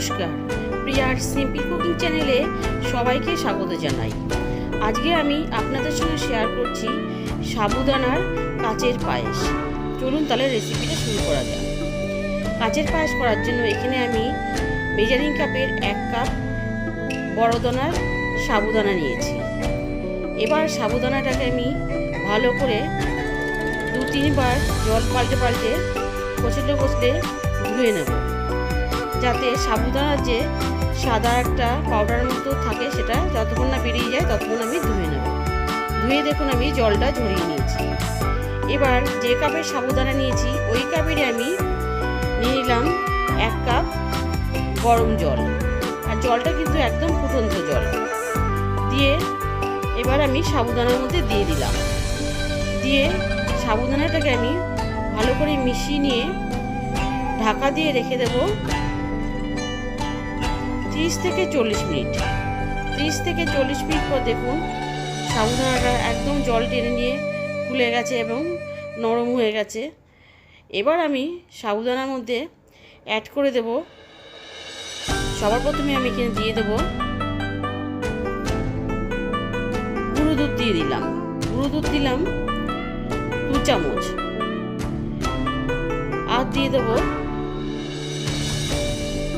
নমস্কার। প্রিয়ার simple cooking চ্যানেলে সবাইকে স্বাগত জানাই। আজকে আমি আপনাদের সঙ্গে শেয়ার করছি সাবুদানার কাচের পায়েস। চলুন তাহলে রেসিপিটা শুরু করা যাক। কাচের পায়েস করার জন্য এখানে আমি মেজারিং কাপের এক কাপ বড়দানার সাবুদানা নিয়েছি। এবার সাবুদানাটাকে আমি ভালো করে দু তিনবার জল পাল্টে পাল্টে কচলে কচলে ধুয়ে নেব। যাতে সাবুদানার যে সাদা একটা পাউডার মতো থাকে সেটা যতক্ষণ না বেরিয়ে যায় ততক্ষণ আমি ধুয়ে নেব। ধুয়ে দেখুন আমি জলটা ঝরিয়ে নিয়েছি। এবার যে কাপের সাবুদানা নিয়েছি, ওই কাপেরই আমি নিয়ে নিলাম এক কাপ গরম জল। আর জলটা কিন্তু একদম ফুটন্ত জল। দিয়ে এবার আমি সাবুদানার মধ্যে দিয়ে দিলাম। দিয়ে সাবুদানাটাকে আমি ভালো করে মিশিয়ে নিয়ে ঢাকা দিয়ে রেখে দেব তিরিশ থেকে চল্লিশ মিনিট। তিরিশ থেকে চল্লিশ মিনিট পর দেখুন সাবুদানাটা একদম জল টেনে নিয়ে ফুলে গেছে এবং নরম হয়ে গেছে। এবার আমি সাবুদানার মধ্যে অ্যাড করে দেব। সবার প্রথমে আমি এখানে দিয়ে দেব গুঁড়ো দুধ দিয়ে দিলাম। গুঁড়ো দুধ দিলাম দু চামচ। আর দিয়ে দেবো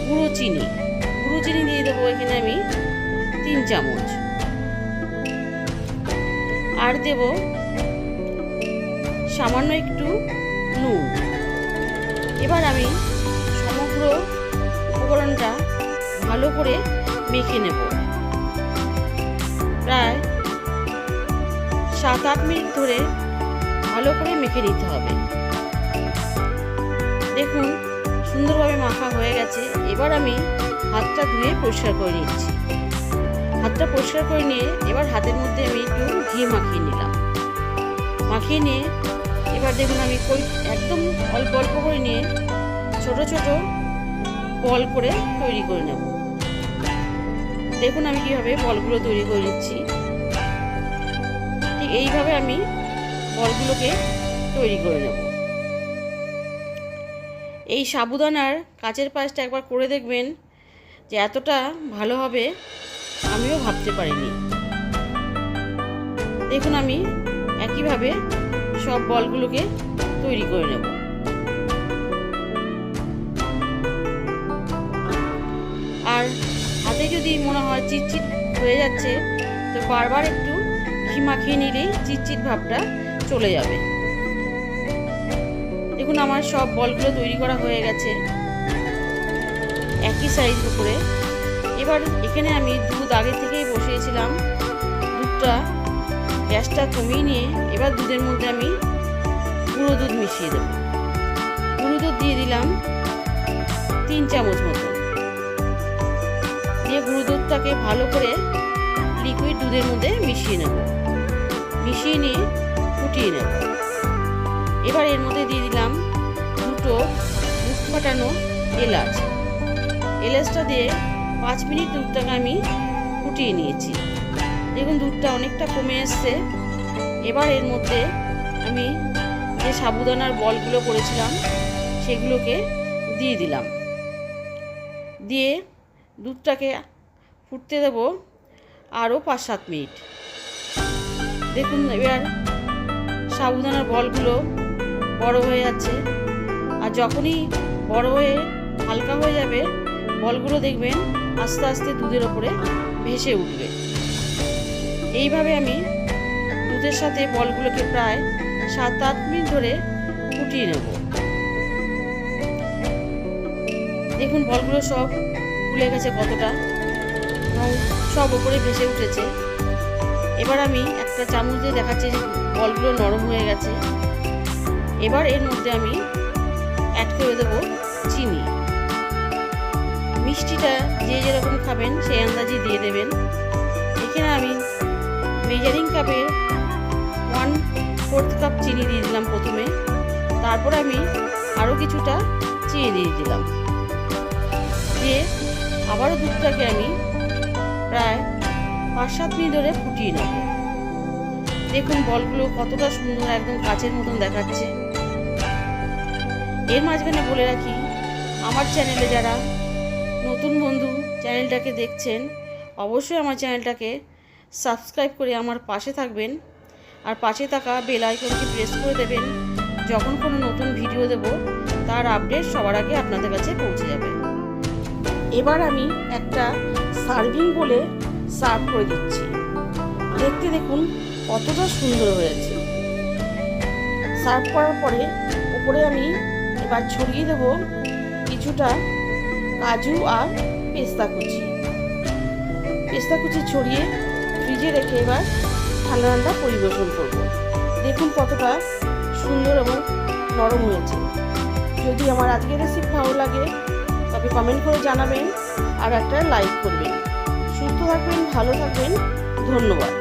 গুঁড়ো চিনি। চিনি দিয়ে দেবো এখানে আমি তিন চামচ। আর দেব সামান্য একটু নুন। এবার আমি সমগ্র উপকরণটা ভালো করে মেখে নেব। প্রায় সাত আট মিনিট ধরে ভালো করে মেখে নিতে হবে। দেখুন সুন্দরভাবে মাখা হয়ে গেছে। এবার আমি হাতটা ধুয়ে পরিষ্কার করে নিচ্ছি। হাতটা পরিষ্কার করে নিয়ে এবার হাতের মধ্যে আমি একটু ঘি মাখিয়ে নিলাম। মাখিয়ে নিয়ে এবার দেখুন আমি একদম অল্প অল্প করে নিয়ে ছোট ছোট বল করে তৈরি করে নেব। দেখুন আমি কীভাবে বলগুলো তৈরি করে নিচ্ছি। ঠিক এইভাবে আমি বলগুলোকে তৈরি করে নেব। এই সাবুদানার কাচের পায়েসটা একবার করে দেখবেন যে এতটা ভালো হবে, আমিও ভাবতে পারিনি। দেখুন আমি একইভাবে সব বলগুলোকে তৈরি করে নেব। আর হাতে যদি মনে হয় চিটচিট হয়ে যাচ্ছে, তো বারবার একটু ঘি মাখিয়ে নিলেই চিটচিট ভাবটা চলে যাবে। দেখুন, আমার সব বলগুলো তৈরি করা হয়ে গেছে। একই সাইজ করে এবার এখানে আমি দুধ আগে থেকেই বসিয়েছিলাম। দুধটা, গ্যাসটা কমিয়ে নিয়ে এবার দুধের মধ্যে আমি গুঁড়ো দুধ মিশিয়ে দেব। গুঁড়ো দুধ দিয়ে দিলাম তিন চামচ মতো। দিয়ে গুঁড়ো দুধটাকে ভালো করে লিকুইড দুধের মধ্যে মিশিয়ে নেব। মিশিয়ে নিয়ে ফুটিয়ে নেব। এবার এর মধ্যে দিয়ে দিলাম দুটো মুখ ফাটানো এলাচ। এলাচটা দিয়ে পাঁচ মিনিট দুধটাকে আমি ফুটিয়ে নিয়েছি। দেখুন দুধটা অনেকটা কমে এসছে। এবার এর মধ্যে আমি যে সাবুদানার বলগুলো করেছিলাম, সেগুলোকে দিয়ে দিলাম। দিয়ে দুধটাকে ফুটতে দেব আরও পাঁচ সাত মিনিট। দেখুন এবার সাবুদানার বলগুলো বড় হয়ে যাচ্ছে। আর যখনই বড় হয়ে, হালকা হয়ে যাবে, বলগুলো দেখবেন আস্তে আস্তে দুধের ওপরে ভেসে উঠবে। এইভাবে আমি দুধের সাথে বলগুলোকে প্রায় সাত আট মিনিট ধরে ফুটিয়ে নেব। দেখুন বলগুলো সব ফুলে গেছে কতটা। এবং সব ওপরে ভেসে উঠেছে। এবার আমি একটা চামচ দিয়ে দেখাচ্ছি বলগুলো নরম হয়ে গেছে। এবার এর মধ্যে আমি অ্যাড করে দেবো চিনি। মিষ্টিটা যে যেরকম খাবেন সেই আন্দাজে দিয়ে দেবেন। এখানে আমি মেজারিং কাপের ওয়ান ফোর্থ কাপ চিনি দিয়ে দিলাম প্রথমে। তারপর আমি আরও কিছুটা চিনি দিয়ে দিলাম। দিয়ে আবারও দুধটাকে আমি প্রায় পাঁচ সাত মিনিট ধরে ফুটিয়ে নেব। দেখুন বলগুলো কতটা সুন্দর একদম কাচের মতন দেখাচ্ছে। এর মাঝখানে বলে রাখি, আমার চ্যানেলে যারা নতুন বন্ধু চ্যানেলটাকে দেখছেন, অবশ্যই আমার চ্যানেলটাকে সাবস্ক্রাইব করে আমার পাশে থাকবেন আর পাশে থাকা বেল আইকনটি প্রেস করে দেবেন। যখন কোনো নতুন ভিডিও দেব, তার আপডেট সবার আগে আপনাদের কাছে পৌঁছে যাবে। এবার আমি একটা সার্ভিং বলে সার্ভ করে দিচ্ছি। দেখতে দেখুন কতটা সুন্দর হয়েছে। সার্ভ করার পরে উপরে আমি এবার ছড়িয়ে দেব কিছুটা কাজু আর পেস্তা কুচি। পেস্তা কুচি ছড়িয়ে ফ্রিজে রেখে এবার ঠান্ডা ঠান্ডা পরিবেশন করব। দেখুন কতটা সুন্দর এবং নরম হয়েছে। যদি আমার আজকের রেসিপি ভালো লাগে তবে কমেন্ট করে জানাবেন আর একটা লাইক করবেন। সুস্থ থাকবেন, ভালো থাকবেন, ধন্যবাদ।